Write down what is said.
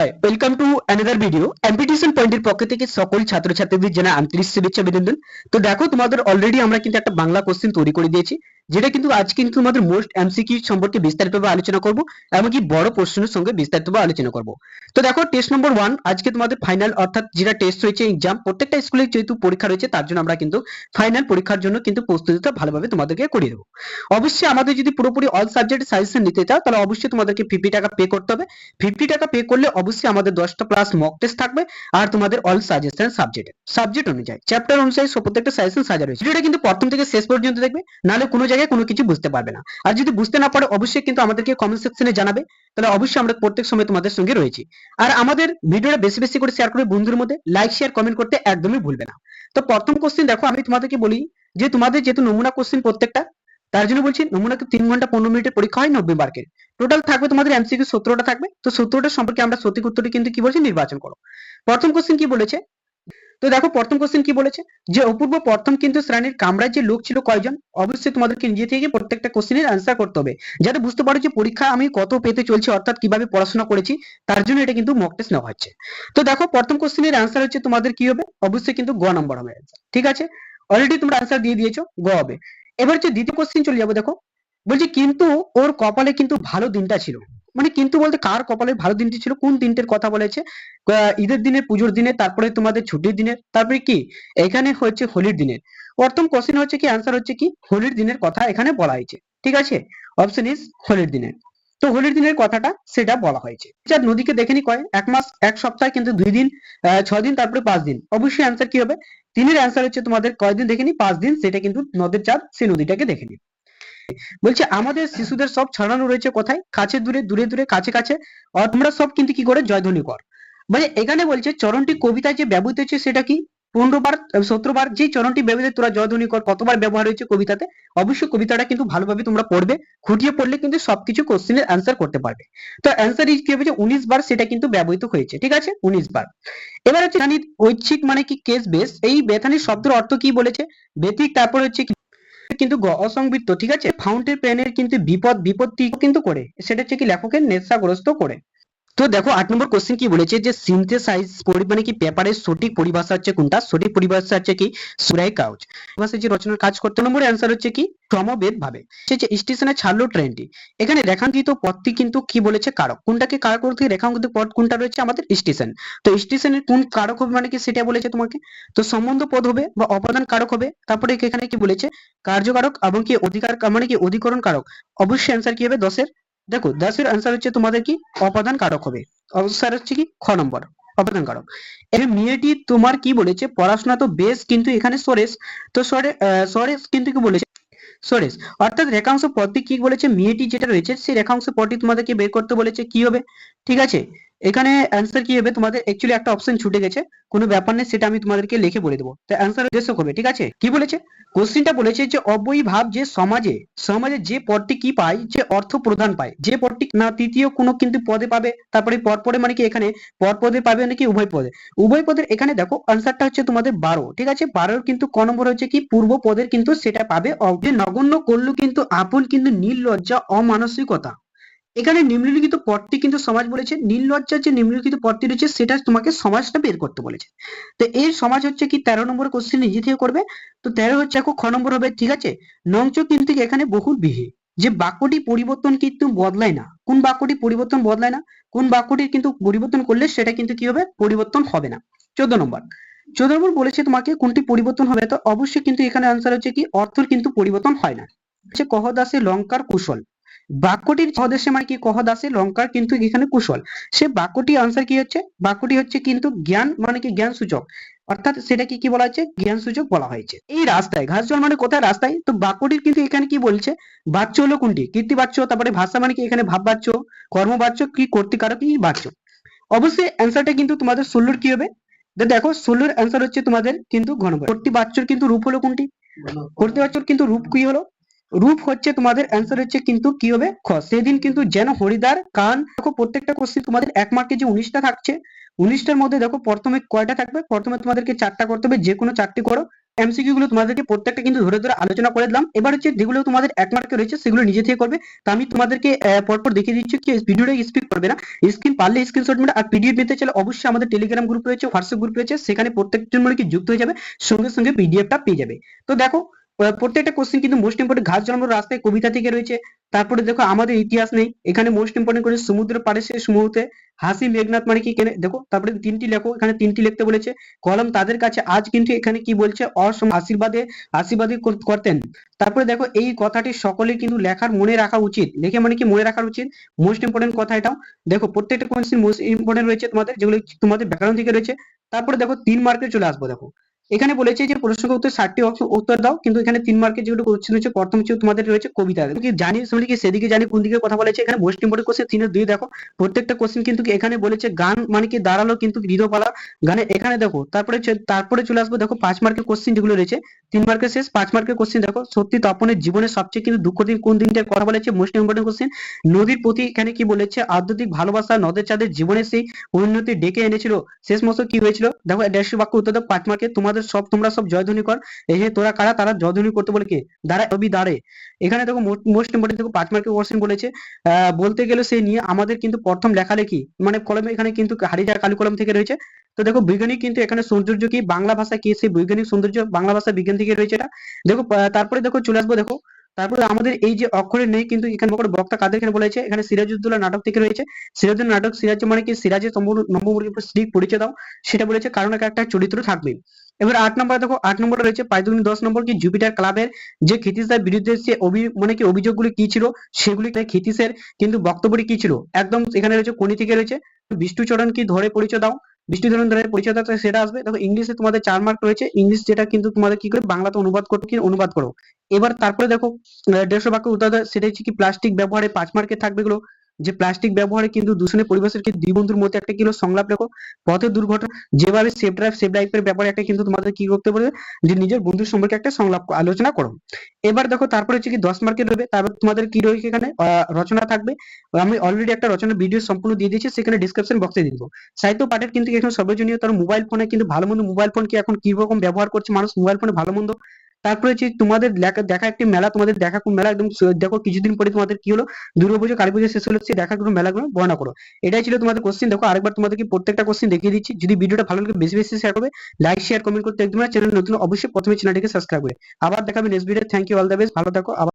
Welcome to another video এমপিটিশন পয়েন্টের পক্ষ থেকে সকল ছাত্রছাত্রীদের জানা আন্তরিক শুভেচ্ছা, অভিনন্দন। তো দেখো, তোমাদের অলরেডি আমরা কিন্তু একটা বাংলা কোশ্চেন তৈরি করে দিয়েছি। যেটা কিন্তু আজকে কিন্তু তোমাদের মোস্ট এমসিকিউ সম্পর্কে বিস্তারিতভাবে আলোচনা করব, এমনকি বড় প্রশ্নের সঙ্গে বিস্তারিতভাবে আলোচনা করব। তো দেখো টেস্ট নম্বর ওয়ান আজকে তোমাদের ফাইনাল অর্থাৎ যেটা টেস্ট রয়েছে এক্সাম প্রত্যেকটা স্কুলে যেহেতু পরীক্ষা রয়েছে, তার জন্য আমরা কিন্তু ফাইনাল পরীক্ষার জন্য কিন্তু প্রস্তুতিটা ভালোভাবে তোমাদেরকে করিয়ে দেবো। অবশ্যই আমাদের যদি পুরোপুরি অল সাবজেক্ট সাজেশন নিতে চাও, তাহলে অবশ্যই তোমাদেরকে ফিফটি টাকা পে করতে হবে। ফিফটি টাকা পে করলে অবশ্যই আমাদের দশটা প্লাস মক টেস্ট থাকবে, আর তোমাদের অল সাজেশন সাবজেক্ট সাবজেক্ট অনুযায়ী। চ্যাপ্টার অনুযায়ী প্রত্যেকটা সাজেশন সাজা রয়েছে। ভিডিওটা কিন্তু প্রথম থেকে শেষ পর্যন্ত দেখবে, নাহলে কোনো জায়গায় কোনো কিছু বুঝতে পারবে না। আর যদি বুঝতে না পারো, অবশ্যই কিন্তু আমাদেরকে কমেন্ট সেকশনে জানাবে। তাহলে অবশ্যই আমরা প্রত্যেক সময় তোমাদের সঙ্গে রয়েছি। আর আমাদের ভিডিওটা বেশি বেশি করে শেয়ার করে বন্ধুদের মধ্যে। লাইক শেয়ার কমেন্ট করতে একদমই ভুলবে না। তো প্রথম কোশ্চেন দেখো, আমি তোমাদেরকে বলি যে তোমাদের যেহেতু নমুনা কোশ্চেন প্রত্যেকটা, তার জন্য বলছি নমুনাকে তিন ঘণ্টা পনেরো মিনিটের পরীক্ষা হয় নব্বই মার্কের টোটাল থাকবে তোমাদের এমসিকিউ সতেরোটা থাকবে। তো সতেরোটা সম্পর্কে আমরা সঠিক উত্তরটি কিন্তু কি বলছি? নির্বাচন করো। প্রথম কোশ্চেন কি বলেছে? তো দেখো, প্রথম কোশ্চেন কি বলেছে? যে অপূর্ব প্রথম কিন্তু শ্রেণির কামরায় যে লোক ছিল কয়জন? অবশ্যই তোমাদেরকে নিজে থেকে প্রত্যেকটা কোশ্চেনের অ্যান্সার করতে হবে। যাতে বুঝতে পারো যে পরীক্ষা আমি কত পেতে চলছি, অর্থাৎ কীভাবে পড়াশোনা করেছি, তার জন্য এটা কিন্তু মক টেস্ট নেওয়া হচ্ছে। তো দেখো, প্রথম কোশ্চেনের অ্যান্সার হচ্ছে তোমাদের কি হবে? অবশ্যই কিন্তু গ নম্বর হবে। ঠিক আছে? অলরেডি তোমরা অ্যান্সার দিয়ে দিয়েছ, গ হবে। এবার হচ্ছে দ্বিতীয় কোশ্চেন চলে যাব, দেখো। বলছি, কিন্তু ওর কপালে কিন্তু ভালো দিনটা ছিল। মানে কিন্তু বলতে কার কপালে ভালো দিনটি ছিল? কোন দিনটির কথা বলেছে? ঈদের দিনে পুজোর দিনে তারপরে তোমাদের ছুটির দিনের, তারপরে কি? এখানে হচ্ছে হোলির দিনের। প্রথম কোশ্চেন হচ্ছে কি? আনসার হচ্ছে কি? হোলির দিনের কথা এখানে বলা হয়েছে। ঠিক আছে? অপশন ইজ হোলির দিনের। তো হোলির দিনের কথাটা সেটা বলা হয়েছে। চাঁদ নদীকে দেখেনি কয়? এক মাস, এক সপ্তাহ কিন্তু দুই দিন ছয় দিন, তারপরে পাঁচ দিন। অবশ্যই অ্যান্সার কি হবে? তিনের অ্যান্সার হচ্ছে তোমাদের কয়দিন দেখেনি পাঁচ দিন। সেটা কিন্তু নদের চাঁদ সেই নদীটাকে দেখেনি বলছে, আমাদের শিশুদের সব ছড়ানো রয়েছে কোথায়? কাছে দূরে দূরে দূরে, কাছে কাছে। আর তোমরা সব কিন্তু কি করে? জয়ধ্বনি কর। মানে এখানে বলছে, চরণটি কবিতায় যে ব্যবহৃত হচ্ছে সেটা কি? পনেরো বার, সতেরো বার যে চরণটি ব্যবহৃত তোরা জয়ধ্বনি কর। কতবার ব্যবহার হয়েছে কবিতাতে? অবশ্যই কবিতাটা কিন্তু ভালোভাবে তোমরা পড়বে। খুঁটিয়ে পড়লে কিন্তু সবকিছু কোশ্চেনের অ্যান্সার করতে পারবে। তো অ্যান্সার ইজ কি হবে? যে উনিশ বার সেটা কিন্তু ব্যবহৃত হয়েছে, ঠিক আছে? উনিশ বার। এবার হচ্ছে ঐচ্ছিক মানে কি? কেস বেস এই বেথানির শব্দের অর্থ কি বলেছে? বেতিক তারপর হচ্ছে কিন্তু অসংবৃত্ত, ঠিক আছে? ফাউন্টেন পেনের কিন্তু বিপদ, বিপত্তি কিন্তু করে। সেটা হচ্ছে কি লেখকের নেশাগ্রস্ত করে। তো দেখো, আট নম্বর কোশ্চেন কি বলেছে যে সিনথেসাইজ করি মানে কি, পেপারের সঠিক পরিভাষা হচ্ছে কোনটা? সঠিক পরিভাষা হচ্ছে কি, সুরাই কাউচ। ভাষায় যে রচনার কাজ করতে নম্বরের অ্যান্সার হচ্ছে কি সমবেত ভাবে সে যে স্টেশনে ছাড়লো ট্রেনটি এখানে রেখাঙ্কিত পথটি কিন্তু কি বলেছে, কারক। কোনটাকে কারক বলতে, রেখাঙ্কিত পথ কোনটা রয়েছে, আমাদের স্টেশন তো স্টেশনের কোন কারক হবে মানে কি, সেটা বলেছে তোমাকে। তো সম্বন্ধ পদ হবে বা অপাদান কারক হবে, তারপরে এখানে কি বলেছে, কার্যকারক এবং কি অধিকার মানে কি অধিকরণ কারক। অবশ্যই অ্যান্সার কি হবে, দশের? দেখো, দাসের অ্যান্সার হচ্ছে তোমাদের কি? অপাদান কারক হবে। অবস্যার হচ্ছে কি? খ নম্বর, অপাদান কারক। এর মেয়েটি তোমার কি বলেছে? পড়াশোনা তো বেশ কিন্তু এখানে সরেশ। তো সরে সরেশ কিন্তু কি বলেছে? সরেশ। অর্থাৎ রেখাংশ পদটি কি বলেছে? মেয়েটি যেটা রয়েছে, সেই রেখাংশ পদটি তোমাদেরকে বের করতে বলেছে। কি হবে? ঠিক আছে? এখানে অ্যান্সার কি হবে? তোমাদের অ্যাকচুয়ালি একটা অপশন ছুটে গেছে। কোনো ব্যাপার নেই, সেটা আমি তোমাদেরকে লিখে বলে দেবো। তো অ্যান্সার উদ্দেশ্য হবে ঠিক আছে? কি বলেছে? কোশ্চিনটা বলেছে যে অব্যয়ী ভাব যে সমাজে সমাজে যে পদটি কি পায়? যে অর্থ প্রদান পায়। যে পদটি না, তৃতীয় কোনো কিন্তু পদে পাবে। তারপরে পর পরে মানে কি এখানে? পর পদে পাবে নাকি উভয় পদে। উভয় পদের এখানে দেখো আনসারটা হচ্ছে তোমাদের বারো, ঠিক আছে? বারোর কিন্তু ক নম্বর হচ্ছে কি? পূর্ব পদের কিন্তু সেটা পাবে। নগণ্য করল কিন্তু আপন কিন্তু নির্লজ্জা, অমানসিকতা। এখানে নিম্নলিখিত পদটি কিন্তু সমাজ বলেছে নির্লজ্জার যে নিম্নলিখিত পদটি রয়েছে সেটা তোমাকে সমাজটা বের করতে বলেছে। তো এর সমাজ হচ্ছে কি তেরো নম্বর কোশ্চেন নিজে থেকে করবে। তো তেরো হচ্ছে এখন খ নম্বর হবে, ঠিক আছে? নংচ কিন্তু এখানে বহুল বিহে। যে বাক্যটি পরিবর্তন কিন্তু বদলায় না। কোন বাক্যটি পরিবর্তন বদলায় না? কোন বাক্যটির কিন্তু পরিবর্তন করলে সেটা কিন্তু কি হবে? পরিবর্তন হবে না। চোদ্দ নম্বর। চোদ্দ নম্বর বলেছে তোমাকে কোনটি পরিবর্তন হবে? তো অবশ্যই কিন্তু এখানে আনসার হচ্ছে কি, অর্থের কিন্তু পরিবর্তন হয় না। হচ্ছে কহ দাসে লঙ্কার কুশল। বাক্যটির কহদেশে মানে কি কহ দাসে লঙ্কার কিন্তু এখানে কুশল। সে বাক্যটি আনসার কি হচ্ছে? বাক্যটি হচ্ছে কিন্তু জ্ঞান মানে কি জ্ঞান সূচক। অর্থাৎ সেটা কি কি বলা হচ্ছে জ্ঞান সূচক বলা হয়েছে। এই রাস্তায় ঘাস জল মানে কোথায় রাস্তায়? তো বাক্যটির কিন্তু এখানে কি বলছে? বাচ্য হলো কোনটি? কীর্তি বাচ্য তারপরে ভাষা মানে কি এখানে ভাব বাচ্য কর্মবাচ্য কি কর্তিকারক কি বাচ্য। অবশ্যই অ্যান্সারটা কিন্তু তোমাদের ষোলোর কি হবে? দেখো ষোলোর অ্যান্সার হচ্ছে তোমাদের কিন্তু ঘন কর্তি বাচ্চর কিন্তু রূপ হলো কোনটি? কর্তি বাচ্চর কিন্তু রূপ কি হলো? রূপ হচ্ছে তোমাদের অ্যান্সার হচ্ছে কিন্তু কি হবে? খ। সেদিন কিন্তু যেন হরিদার কান, দেখো প্রত্যেকটা কোশ্চেন তোমাদের এক মার্কে যে উনিশটা থাকছে, উনিশটার মধ্যে দেখো প্রথমে কয়টা থাকবে? প্রথমে তোমাদেরকে চারটা করতে হবে, যে কোনো চারটি করো। এমসিকিউ গুলো তোমাদেরকে প্রত্যেকটা কিন্তু ধরে ধরে আলোচনা করে দিলাম। এবার হচ্ছে যেগুলো তোমাদের এক মার্কে রয়েছে, সেগুলো নিজে থেকে করবে। তা আমি তোমাদেরকে পরপর দেখিয়ে দিচ্ছি কি ভিডিওটা স্পিড করবে না। স্ক্রিন পারলে স্ক্রিনশট মেরে আর পিডিএফ নিতে চাইলে অবশ্যই আমাদের টেলিগ্রাম গ্রুপ রয়েছে হোয়াটসঅ্যাপ গ্রুপ রয়েছে, সেখানে প্রত্যেকজন মানে কি যুক্ত হয়ে যাবে, সঙ্গে সঙ্গে পিডিএফটা পেয়ে যাবে। তো দেখো প্রত্যেকটা কোশ্চেন কিন্তু মোস্ট ইম্পর্টেন্ট ঘাস জন্মানোর রাস্তায় কবিতা থেকে রয়েছে। তারপরে দেখো, আমাদের ইতিহাস নেই। এখানে মোস্ট ইম্পর্টেন্ট করে সমুদ্র পাড়ে শেষ মুহূর্তে হাসি মেঘনাথ মানে কি দেখো, তারপরে তিনটি লেখো, এখানে তিনটি লিখতে বলেছে। কলম তাদের কাছে, আজ কিন্তু এখানে কি বলছে? অসম আশীর্বাদে আশীর্বাদী করতেন। তারপরে দেখো, এই কথাটি সকলে কিন্তু লেখার মনে রাখা উচিত। লেখে মানে কি মনে রাখা উচিত? মোস্ট ইম্পর্টেন্ট কথা এটাও। দেখো, প্রত্যেকটা কোয়েশ্চেন মোস্ট ইম্পর্টেন্ট রয়েছে তোমাদের, যেগুলো তোমাদের ব্যাকরণ থেকে রয়েছে। তারপরে দেখো, তিন মার্কে চলে আসব, দেখো। এখানে বলেছে যে প্রশ্ন উত্তর ষাটটি উত্তর দাও, কিন্তু এখানে তিন মার্কের যেগুলো কোশ্চেন রয়েছে, প্রথম হচ্ছে তোমাদের রয়েছে কবিতা। কি জানি শুনে কি সেদিকে জানি কোন দিকে কথা বলেছে? এখানে মোস্ট ইম্পর্টেন্ট কোশ্চেন তিনের দুই, দেখো। প্রত্যেকটা কোশ্চেন কিন্তু এখানে বলেছে গান মানে কি দাঁড়াল কিন্তু হৃদয়পালা গানে এখানে দেখো, তারপরে তারপরে চলে আসব, দেখো পাঁচ মার্কের কোশ্চেন যেগুলো রয়েছে, তিন মার্কের শেষ, পাঁচ মার্কের কোশ্চেন দেখো। সত্যি তপনের জীবনের সবচেয়ে কিন্তু দুঃখ দিন কোন দিনটার কথা বলেছে মোস্ট ইম্পর্টেন্ট কোশ্চেন নদীর প্রতি এখানে কি বলেছে? আধ্যাত্মিক ভালোবাসা নদের চাঁদের জীবনে সেই উন্নতি ডেকে এনেছিল। শেষ মতো কি হয়েছিল? দেখো দেড়শো বাক্য উত্তর দাও, পাঁচ মার্কে তোমাদের সব, তোমরা সব জয়ধ্বনি কর। এই যে তোরা কারা, তারা জয়ধ্বনি করতে বলে কে? দাঁড়ায় রবি দাঁড়ে। এখানে দেখো মোস্ট ইম্পর্টেন্ট দেখো পাঁচ মার্কের কোশ্চেন বলেছে। বলতে গেলে সে নিয়ে আমাদের কিন্তু প্রথম লেখালেখি মানে কলমে এখানে কিন্তু হারিজা কালী কলম থেকে রয়েছে। তো দেখো বৈজ্ঞানিক কিন্তু এখানে সৌন্দর্য কি? বাংলা ভাষা কি? সেই বৈজ্ঞানিক সৌন্দর্য বাংলা ভাষা বিজ্ঞান থেকে রয়েছে এটা। দেখো তারপরে দেখো চলে আসব দেখো। তারপরে আমাদের এই যে অক্ষরে নেই কিন্তু এখানে বক্তা কাদের এখানে বলেছে? এখানে সিরাজউদ্দৌলা নাটক থেকে রয়েছে। সিরাজউদ্দৌলা নাটক, সিরাজ মানে কি? সিরাজের নম্বর নম্বর স্ত্রী পরিচয় দাও। সেটা বলেছে কারণ একটা চরিত্র থাকবে। এবার আট নম্বর দেখো, আট নম্বরে রয়েছে পাঁচ দুগুণ দশ নম্বর কি? জুপিটার ক্লাবের যে ক্ষিতিশার বিরুদ্ধে সে অভি মানে কি অভিযোগগুলি কি ছিল? সেগুলি ক্ষিতিশের কিন্তু বক্তব্যটি কি ছিল? একদম এখানে রয়েছে কোনি থেকে রয়েছে? বিষ্ণুচরণ কি ধরে পরিচয় দাও। বিষ্ণুচরণ ধরে পরিচয় দাও সেটা আসবে। দেখো, ইংলিশে তোমাদের চার মার্ক রয়েছে। ইংলিশ যেটা কিন্তু তোমাদের কি করে? বাংলাতে অনুবাদ করো, কি অনুবাদ করো। এবার তারপরে দেখো দেড়শো বাক্য উত্তর সেটা হচ্ছে কি প্লাস্টিক ব্যবহারে পাঁচ মার্কে থাকবে এগুলো। যে প্লাস্টিক ব্যবহারে কিন্তু দূষণের পরিবেশের কি দুই বন্ধুর মধ্যে একটা কিলো সংলাপ লেখো? পথের দুর্ঘটনা, যেভাবে সেফ ড্রাইভ সেফ লাইফের ব্যাপারে একটা কিন্তু তোমাদের কি করতে পারবে যে নিজের বন্ধুর সম্পর্কে একটা সংলাপ আলোচনা করো। এবার দেখো তারপরে হচ্ছে কি দশ মার্কের রয়েছে তারপর তোমাদের কি রয়েছে এখানে? রচনা থাকবে। আমি অলরেডি একটা রচনা ভিডিও সম্পূর্ণ দিয়ে দিয়েছি, সেখানে ডিসক্রিপশন বক্সে দিয়ে দিব। সাহিত্য পাঠের কিন্তু এখন সর্বজনীয় তার মোবাইল ফোনে কিন্তু ভালো মন্দ মোবাইল ফোন কি এখন কি রকম ব্যবহার করছে? মানুষ মোবাইল ফোনে ভালো মন্দ তারপরে হচ্ছে তোমাদের দেখা দেখা একটি মেলা, তোমাদের দেখা কোন মেলা একদম দেখো কিছুদিন পরে তোমাদের কি হলো? দুর্গাপুজো কালী পুজো শেষ হলো, সেই কোনো মেলাগুলো বর্ণনা করো। এটাই ছিল তোমাদের কোশ্চেন দেখো আরেকবার তোমাদেরকে প্রত্যেকটা কোশ্চেন দেখিয়ে দিচ্ছি। যদি ভিডিওটা ভালো লাগে বেশি বেশি শেয়ার করবে লাইক শেয়ার কমেন্ট করতে একদম চ্যানেল নতুন, অবশ্যই প্রথমে চ্যানেলটিকে সাবস্ক্রাইব করে। আবার দেখাবে next video thank you all the best ভালো থাকো, আবার